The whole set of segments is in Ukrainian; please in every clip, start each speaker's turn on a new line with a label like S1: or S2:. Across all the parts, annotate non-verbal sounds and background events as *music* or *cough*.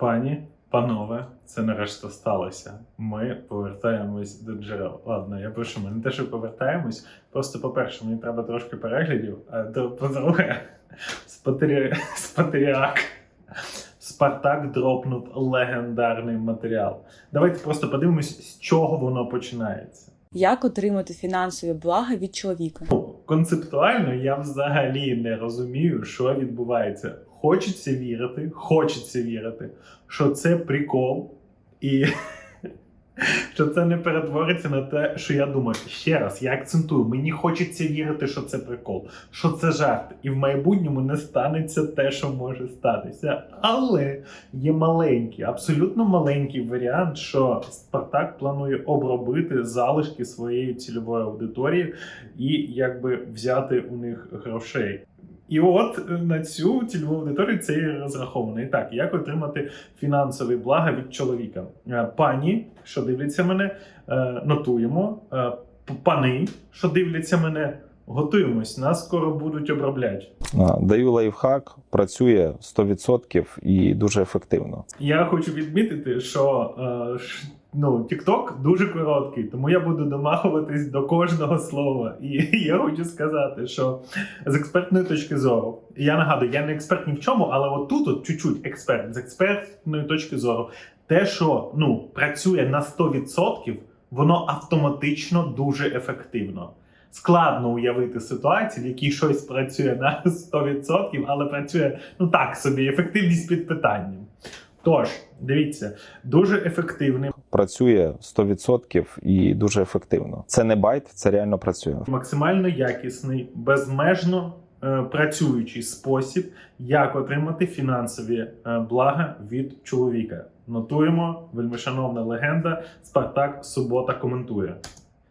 S1: Пані, панове, це нарешті сталося. Ми повертаємось до джерел. Ладно, я пишу, ми не те, що повертаємось. Просто, по-перше, мені треба трошки переглядів, а то, по-друге, *laughs* спотері... *laughs* спотеріак. Спартак дропнув легендарний матеріал. Давайте просто подивимось, з чого воно починається.
S2: Як отримати фінансові блага від чоловіка?
S1: Ну, концептуально я взагалі не розумію, що відбувається. Хочеться вірити, хочеться вірити, що це прикол, і *laughs* що це не перетвориться на те, що я думаю. Ще раз, я акцентую, мені хочеться вірити, що це прикол, що це жарт, і в майбутньому не станеться те, що може статися. Але є маленький, абсолютно маленький варіант, що Спартак планує обробити залишки своєї цільової аудиторії і якби взяти у них грошей. І от е, на цю цільову аудиторію це і розраховано. І так, як отримати фінансові блага від чоловіка? Е, Пані, що дивляться мене, е, нотуємо. Пани, що дивляться мене, готуємось. Нас скоро будуть обробляти.
S3: Даю лайфхак, працює 100% і дуже ефективно.
S1: Я хочу відмітити, що ну, TikTok дуже короткий, тому я буду домахуватись до кожного слова. І *laughs* я хочу сказати, що з експертної точки зору, я нагадую, я не експерт ні в чому, але от тут от чуть-чуть експерт з експертної точки зору, те, що ну, працює на 100%, воно автоматично дуже ефективно. Складно уявити ситуацію, в якій щось працює на *laughs* 100%, але працює ну так собі, ефективність під питанням. Тож, дивіться, дуже ефективний,
S3: Працює 100% і дуже ефективно. Це не байт, це реально працює.
S1: максимально якісний, безмежно е, працюючий спосіб, як отримати фінансові е, блага від чоловіка. Нотуємо, вельмишановна легенда. Спартак Субота коментує.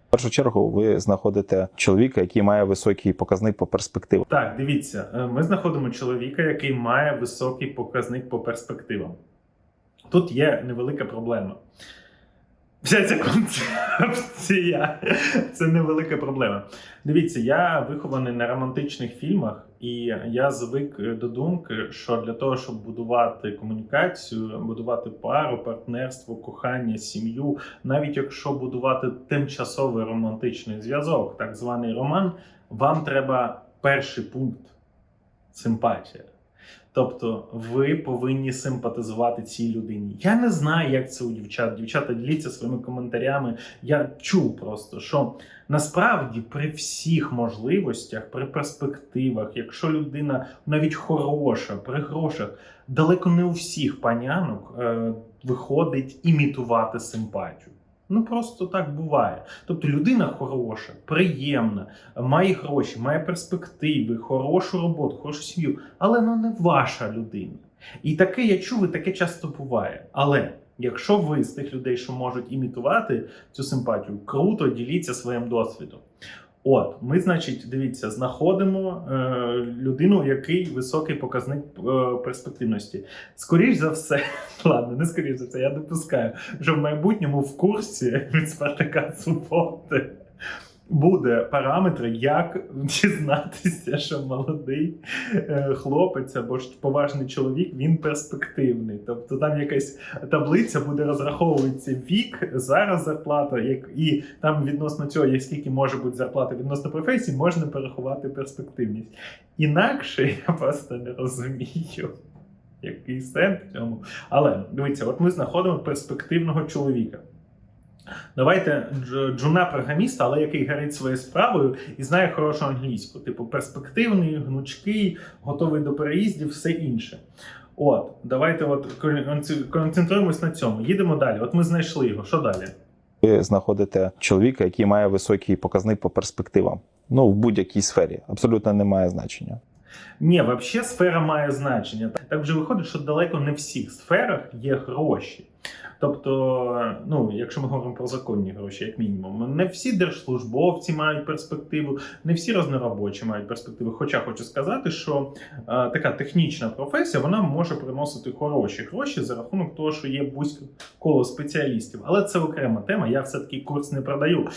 S3: В першу чергу ви знаходите чоловіка, який має високий показник по перспективам.
S1: Так, дивіться, е, ми знаходимо чоловіка, який має високий показник по перспективам. Тут є невелика проблема. Вся ця концепція це невелика проблема. Дивіться, я вихований на романтичних фільмах, і я звик до думки, що для того, щоб будувати комунікацію, будувати пару, партнерство, кохання, сім'ю, навіть якщо будувати тимчасовий романтичний зв'язок, так званий роман, вам треба перший пункт симпатія. Тобто ви повинні симпатизувати цій людині. Я не знаю, як це у дівчат. Дівчата діліться своїми коментарями. Я чув просто, що насправді при всіх можливостях, при перспективах, якщо людина навіть хороша, при грошах, далеко не у всіх панянок е, виходить імітувати симпатію. Ну просто так буває. Тобто людина хороша, приємна, має гроші, має перспективи, хорошу роботу, хорошу сім'ю, але ну не ваша людина. І таке я чув, і таке часто буває. Але якщо ви з тих людей, що можуть імітувати цю симпатію, круто діліться своїм досвідом. От, ми, значить, дивіться, знаходимо е, людину, який високий показник е, перспективності. Скоріш за все, *laughs* ладно, не скоріш за все, я допускаю, що в майбутньому в курсі від Спартака Суботи буде параметри, як дізнатися, що молодий е, хлопець або ж поважний чоловік він перспективний. Тобто там якась таблиця буде розраховуватися вік, зараз зарплата, як і там відносно цього, як скільки може бути зарплата відносно професії, можна порахувати перспективність. Інакше *laughs* я просто не розумію. Який сенс в цьому? Але дивіться, от ми знаходимо перспективного чоловіка. Давайте джуна програміста, але який горить своєю справою і знає хорошу англійську. Типу перспективний, гнучкий, готовий до переїздів, все інше. От, давайте от концентруємось на цьому. Їдемо далі. От ми знайшли його. Що далі?
S3: Ви знаходите чоловіка, який має високий показник по перспективам. Ну, в будь-якій сфері абсолютно не має значення.
S1: Ні, взагалі сфера має значення. Так вже виходить, що далеко не в всіх сферах є гроші. Тобто, ну, якщо ми говоримо про законні гроші, як мінімум, не всі держслужбовці мають перспективу, не всі розноробочі мають перспективу. Хоча хочу сказати, що е, така технічна професія вона може приносити хороші гроші за рахунок того, що є вузьке коло спеціалістів. Але це окрема тема. Я все-таки курс не продаю.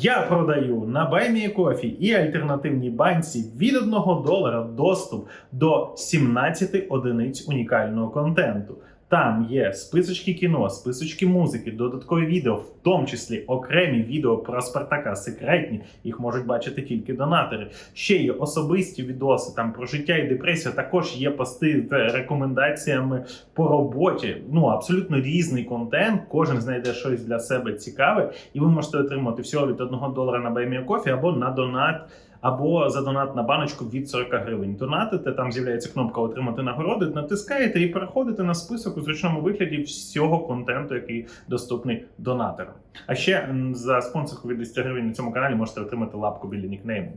S1: Я продаю на BuyMeCoffee і альтернативній банці від 1 долара доступ до 17 одиниць унікального контенту. Там є списочки кіно, списочки музики, додаткові відео, в тому числі окремі відео про Спартака, секретні, їх можуть бачити тільки донатори. Ще є особисті відоси там про життя і депресію. Також є пости з рекомендаціями по роботі. Ну абсолютно різний контент. Кожен знайде щось для себе цікаве, і ви можете отримати всього від 1 долара на BuyMeACoffee або на донат. Або за донат на баночку від 40 гривень. Донатите, там з'являється кнопка Отримати нагороди, натискаєте і переходите на список у зручному вигляді всього контенту, який доступний донаторам. А ще за спонсорку від 10 гривень на цьому каналі можете отримати лапку біля нікнейму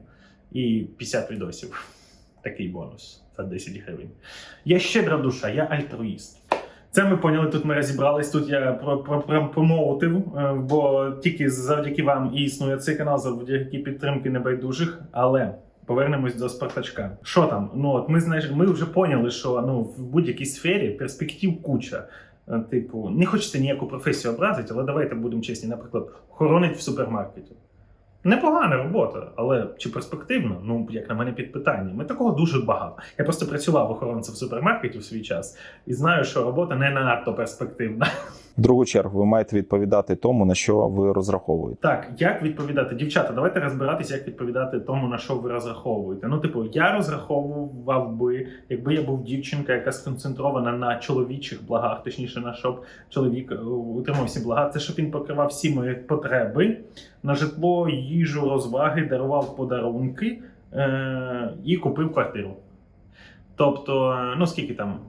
S1: і 50 відосів. Такий бонус за 10 гривень. Я щедра душа, я альтруїст. Це ми поняли. Тут ми розібрались. Тут я про, про, про промовив, е, бо тільки завдяки вам і існує цей канал, завдяки підтримки небайдужих. Але повернемось до Спартачка. Що там? Ну от ми знаєш, ми вже поняли, що ну в будь-якій сфері перспектив куча. Е, Типу, не хочеться ніяку професію образити, але давайте будемо чесні. Наприклад, хоронить в супермаркеті. Непогана робота, але чи перспективно? Ну, як на мене, під питанням. Ми такого дуже багато. Я просто працював охоронцем супермаркеті в свій час і знаю, що робота не надто перспективна.
S3: Другу чергу ви маєте відповідати тому, на що ви розраховуєте.
S1: Так, як відповідати? Дівчата, давайте розбиратися, як відповідати тому, на що ви розраховуєте. Ну, типу, я розраховував би, якби я був дівчинка, яка сконцентрована на чоловічих благах, точніше, на щоб чоловік е, утримав всі блага, це щоб він покривав всі мої потреби на житло, їжу, розваги, дарував подарунки е- і купив квартиру. Тобто, е, ну скільки там?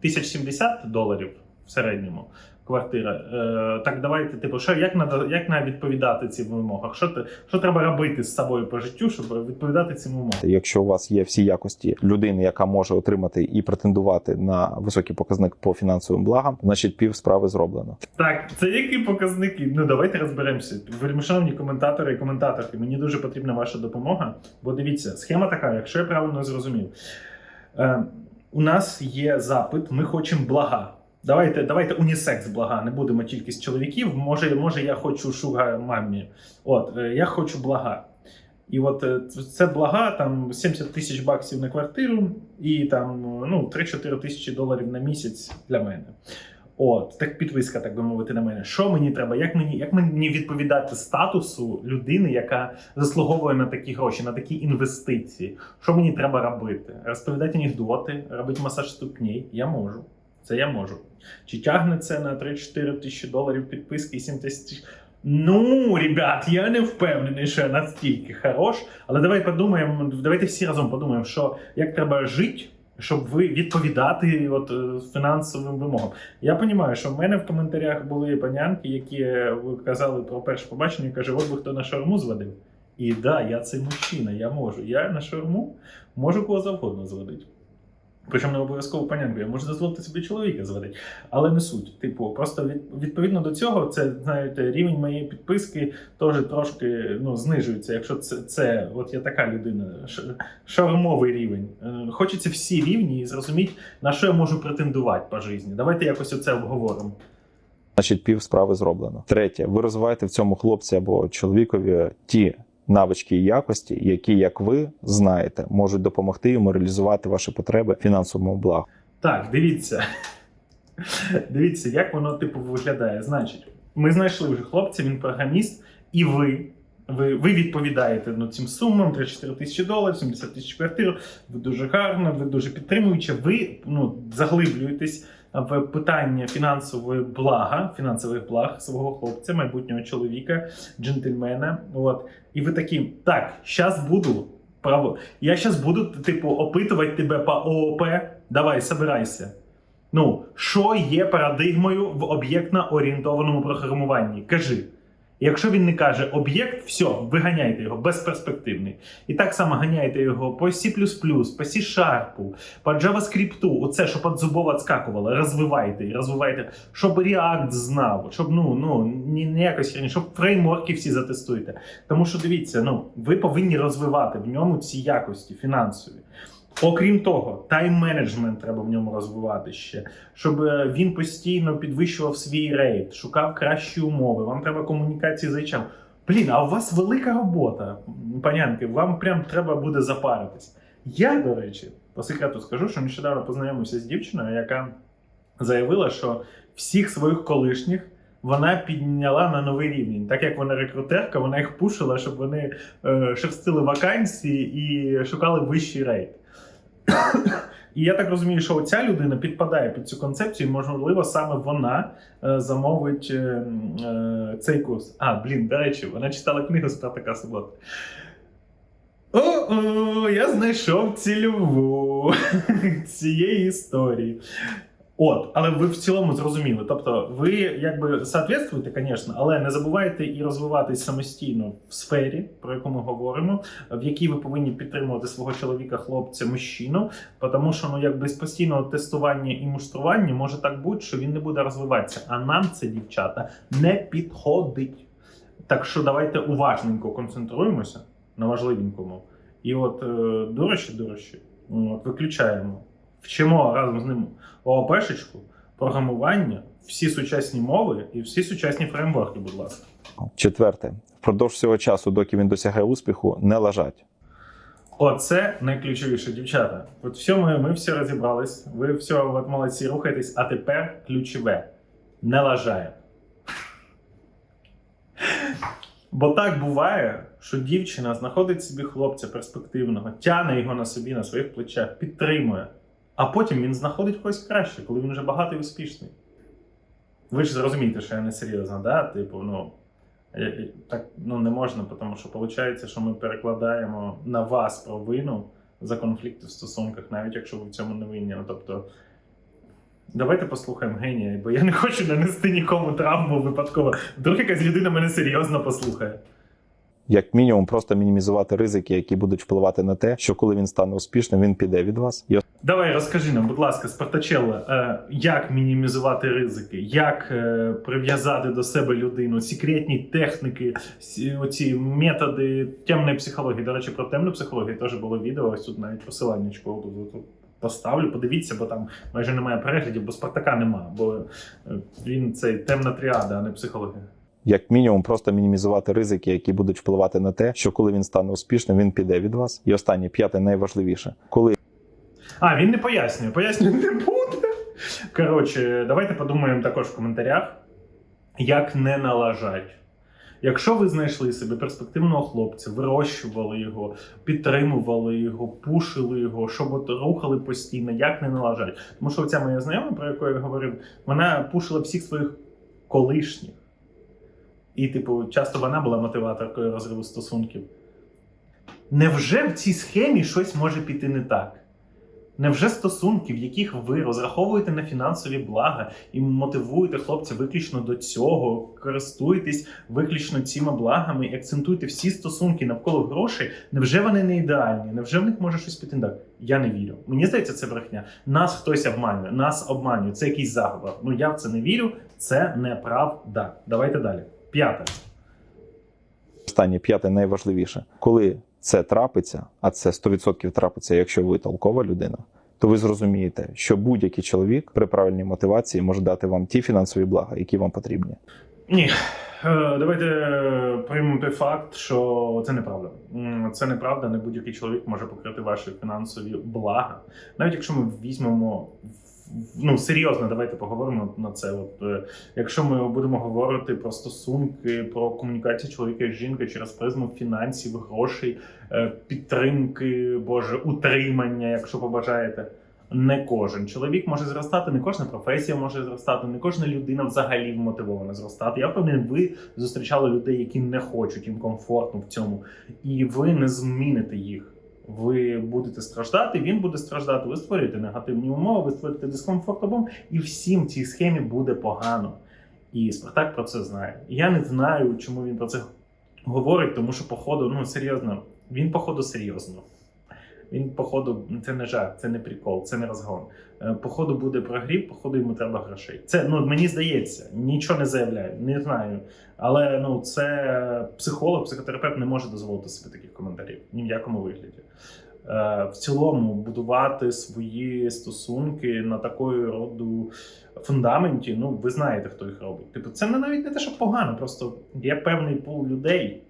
S1: 1070 доларів в середньому квартира. Е, так давайте, типу, що як надо, як на відповідати цим вимогах? Що ти що треба робити з собою по життю, щоб відповідати цим вимогам?
S3: Якщо у вас є всі якості людини, яка може отримати і претендувати на високий показник по фінансовим благам, значить пів справи зроблено.
S1: Так, це які показники? Ну давайте розберемося. Вельмишановні коментатори і коментаторки. Мені дуже потрібна ваша допомога. Бо дивіться, схема така, якщо я правильно зрозумів. Е, у нас є запит, ми хочемо блага. Давайте, давайте унісекс блага, не будемо тільки з чоловіків. Може, може, я хочу шуга мамі. От, е, я хочу блага. І от е, це блага, там 70 тисяч баксів на квартиру, і там ну, 3-4 тисячі доларів на місяць для мене. От, так підписка, так би мовити, на мене. Що мені треба? Як мені, як мені відповідати статусу людини, яка заслуговує на такі гроші, на такі інвестиції? Що мені треба робити? Розповідати анекдоти, робити масаж ступней? Я можу. Це я можу. Чи тягне це на 3-4 тисячі доларів підписки і 7 тисяч? Ну, ребят, я не впевнений, що я настільки хорош. Але давай подумаємо, давайте всі разом подумаємо, що як треба жити, щоб ви відповідати от, е, фінансовим вимогам. Я розумію, що в мене в коментарях були панянки, які е, казали про перше побачення, і каже, от би хто на шаурму зводив. І да, я цей мужчина, я можу. Я на шаурму можу кого завгодно зводити. Причому не обов'язково панянку, я можу дозволити собі чоловіка зводити, але не суть. Типу, просто від, відповідно до цього, це знаєте, рівень моєї підписки теж трошки ну, знижується. Якщо це, це от я така людина, ш- шаурмовий рівень. Е, Хочеться всі рівні і зрозуміти, на що я можу претендувати по житті. Давайте якось оце обговоримо.
S3: Значить, пів справи зроблено. Третє, ви розвиваєте в цьому хлопці або чоловікові ті навички і якості, які, як ви знаєте, можуть допомогти йому реалізувати ваші потреби фінансовому благу.
S1: Так, дивіться. Дивіться, як воно типу виглядає. Значить, ми знайшли вже хлопця, він програміст, і ви. Ви, ви відповідаєте ну, цим сумам 3-4 тисячі доларів, 70 тисяч квартир. Ви дуже гарно, ви дуже підтримуючи. Ви ну, заглиблюєтесь в питання фінансової блага, фінансових благ свого хлопця, майбутнього чоловіка, джентльмена. От. І ви такі, так, зараз буду право. Я зараз буду, типу, опитувати тебе по ООП. Давай, собирайся. Ну, що є парадигмою в об'єктно-орієнтованому програмуванні? Кажи. Якщо він не каже об'єкт, все, виганяйте його безперспективний. І так само ганяйте його по C++, по C-Sharp, по JavaScript, оце, що під зубов відскакувало, розвивайте і розвивайте, щоб React знав, щоб ну, ну, не якось херні, щоб фреймворки всі затестуєте. Тому що дивіться, ну, ви повинні розвивати в ньому ці якості фінансові. Окрім того, тайм-менеджмент треба в ньому розвивати ще, щоб е, він постійно підвищував свій рейд, шукав кращі умови. Вам треба комунікації з HR. Блін, а у вас велика робота, панянки, вам прям треба буде запаритись. Я, до речі, по секрету скажу, що нещодавно познайомився з дівчиною, яка заявила, що всіх своїх колишніх вона підняла на новий рівень. Так як вона рекрутерка, вона їх пушила, щоб вони е, шерстили вакансії і шукали вищий рейд. І я так розумію, що ця людина підпадає під цю концепцію, і, можливо, саме вона е, замовить е, е, цей курс. А, блін, до речі, вона читала книгу Спартака Субота. О, я знайшов цільову *laughs* цієї історії. От, але ви в цілому зрозуміли. Тобто, ви якби соответствуєте, звісно, але не забувайте і розвиватись самостійно в сфері, про яку ми говоримо, в якій ви повинні підтримувати свого чоловіка, хлопця, мужчину. Тому що ну, як без постійного тестування і муштрування може так бути, що він не буде розвиватися. А нам це, дівчата, не підходить. Так що давайте уважненько концентруємося на важливенькому. І от дорожче, дорожче, от, виключаємо. Вчимо разом з ним ООПшечку, програмування, всі сучасні мови і всі сучасні фреймворки, будь ласка.
S3: Четверте, впродовж всього часу, доки він досягає успіху, не лажать.
S1: Оце найключовіше, дівчата. От все ми, ми всі розібрались, ви все от молодці рухаєтесь, а тепер ключове. Не лажає. Бо так буває, що дівчина знаходить собі хлопця перспективного, тяне його на собі, на своїх плечах, підтримує. А потім він знаходить когось краще, коли він вже багатий і успішний. Ви ж зрозумієте, що я не серйозно, да? Типу, ну. Так ну, не можна, тому що виходить, що ми перекладаємо на вас провину за конфлікти в стосунках, навіть якщо ви в цьому не винні. Ну, тобто, давайте послухаємо генія, бо я не хочу нанести нікому травму випадково. Вдруг якась людина мене серйозно послухає.
S3: Як мінімум, просто мінімізувати ризики, які будуть впливати на те, що коли він стане успішним, він піде від вас.
S1: Давай розкажи нам, будь ласка, Спартачелло, е, як мінімізувати ризики, як е, прив'язати до себе людину, секретні техніки, оці методи темної психології. До речі, про темну психологію теж було відео. Ось тут навіть посилання тут, тут поставлю. Подивіться, бо там майже немає переглядів, бо Спартака нема, бо е, він цей темна тріада, а не психологія.
S3: як мінімум, просто мінімізувати ризики, які будуть впливати на те, що коли він стане успішним, він піде від вас. І останнє п'яте найважливіше, коли
S1: А, він не пояснює. Пояснює не буде. Коротше, давайте подумаємо також в коментарях, як не налажать. Якщо ви знайшли собі перспективного хлопця, вирощували його, підтримували його, пушили його, щоб от рухали постійно, як не налажать. Тому що ця моя знайома, про яку я говорив, вона пушила всіх своїх колишніх. І, типу, часто вона була мотиваторкою розриву стосунків. Невже в цій схемі щось може піти не так? Невже стосунки, в яких ви розраховуєте на фінансові блага і мотивуєте хлопця виключно до цього, користуєтесь виключно цими благами і акцентуєте всі стосунки навколо грошей? Невже вони не ідеальні? Невже в них може щось піти так? Я не вірю. Мені здається, це брехня. Нас хтось обманює, нас обманює. Це якийсь заговор. Ну я в це не вірю. Це неправда. Давайте далі. П'яте.
S3: останнє п'яте найважливіше, коли це трапиться, а це 100% трапиться, якщо ви толкова людина. То ви зрозумієте, що будь-який чоловік при правильній мотивації може дати вам ті фінансові блага, які вам потрібні.
S1: Ні. Е, Давайте е, приймемо той факт, що це неправда. Це неправда. Не будь-який чоловік може покрити ваші фінансові блага. Навіть якщо ми візьмемо ну серйозно, давайте поговоримо на це. От е, якщо ми будемо говорити про стосунки, про комунікацію чоловіка і жінки через призму фінансів, грошей, е, підтримки, боже, утримання, якщо побажаєте. Не кожен чоловік може зростати, не кожна професія може зростати, не кожна людина взагалі вмотивована зростати. Я впевнений, ви зустрічали людей, які не хочуть, їм комфортно в цьому, і ви не зміните їх. Ви будете страждати, він буде страждати. Ви створюєте негативні умови, ви створюєте дискомфорт обом, і всім цій схемі буде погано. І Спартак про це знає. Я не знаю, чому він про це говорить, тому що, походу, ну серйозно, він, походу, серйозно. Він, походу, це не жарт, це не прикол, це не розгон. Е, Походу буде прогрів, походу йому треба грошей. Це ну мені здається, нічого не заявляю, не знаю. Але ну це психолог, психотерапевт не може дозволити собі таких коментарів ні в якому вигляді. Е, В цілому будувати свої стосунки на такої роду фундаменті. Ну ви знаєте, хто їх робить. Типу, це не навіть не те, що погано, просто є певний пул людей,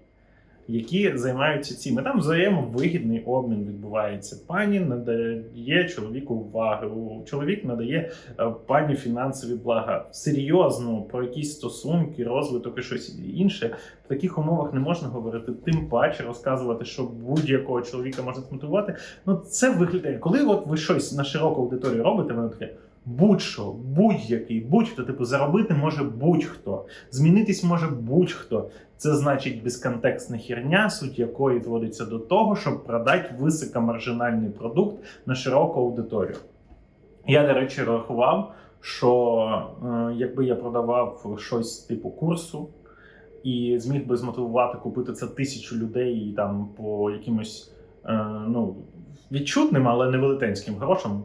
S1: які займаються цим. І там взаємовигідний обмін відбувається. Пані надає чоловіку увагу, чоловік надає е, пані фінансові блага. Серйозно про якісь стосунки, розвиток і щось інше в таких умовах не можна говорити. Тим паче розказувати, що будь-якого чоловіка можна змотивувати. Ну це виглядає, коли от ви щось на широку аудиторію робите, воно таке. Будь-що, будь-який, будь-хто, типу, заробити може будь-хто, змінитись може будь-хто. Це значить безконтекстна херня, суть якої зводиться до того, щоб продати високомаржинальний продукт на широку аудиторію. Я, до речі, рахував, що е, якби я продавав щось типу курсу і зміг би змотивувати купити це тисячу людей і там по якимось е, ну, відчутним, але не велетенським грошам,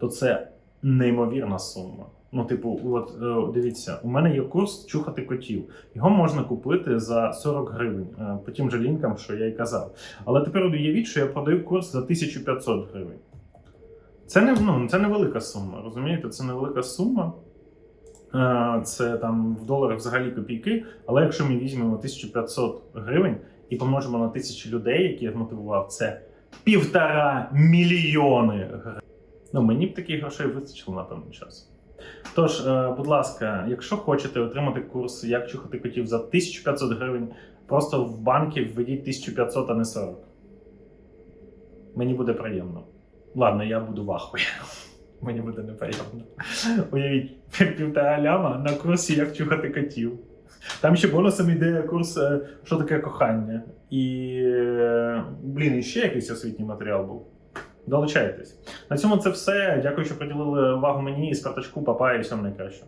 S1: то це неймовірна сума. Ну, типу, от е, дивіться, у мене є курс чухати котів. Його можна купити за 40 гривень е, по тим же лінкам, що я й казав. Але тепер уявіть, що я продаю курс за 1500 гривень. Це не ну, це невелика сума, розумієте? Це невелика сума. Е, Це там в доларах взагалі копійки. Але якщо ми візьмемо 1500 гривень і помножимо на тисячі людей, які я змотивував, це півтора мільйони гривень. Ну, мені б таких грошей вистачило на певний час. Тож, е, будь ласка, якщо хочете отримати курс, як чухати котів за 1500 гривень, просто в банки введіть 1500, а не 40. Мені буде приємно. Ладно, я буду в ахуї. *laughs* Мені буде неприємно. Уявіть, півтора ляма на курсі, як чухати котів. Там ще бонусом йде курс, е, що таке кохання. І, е, блін, і ще якийсь освітній матеріал був. Долучайтесь. На цьому це все. Дякую, що приділили увагу мені і Спартачку, папа і всьому найкраще.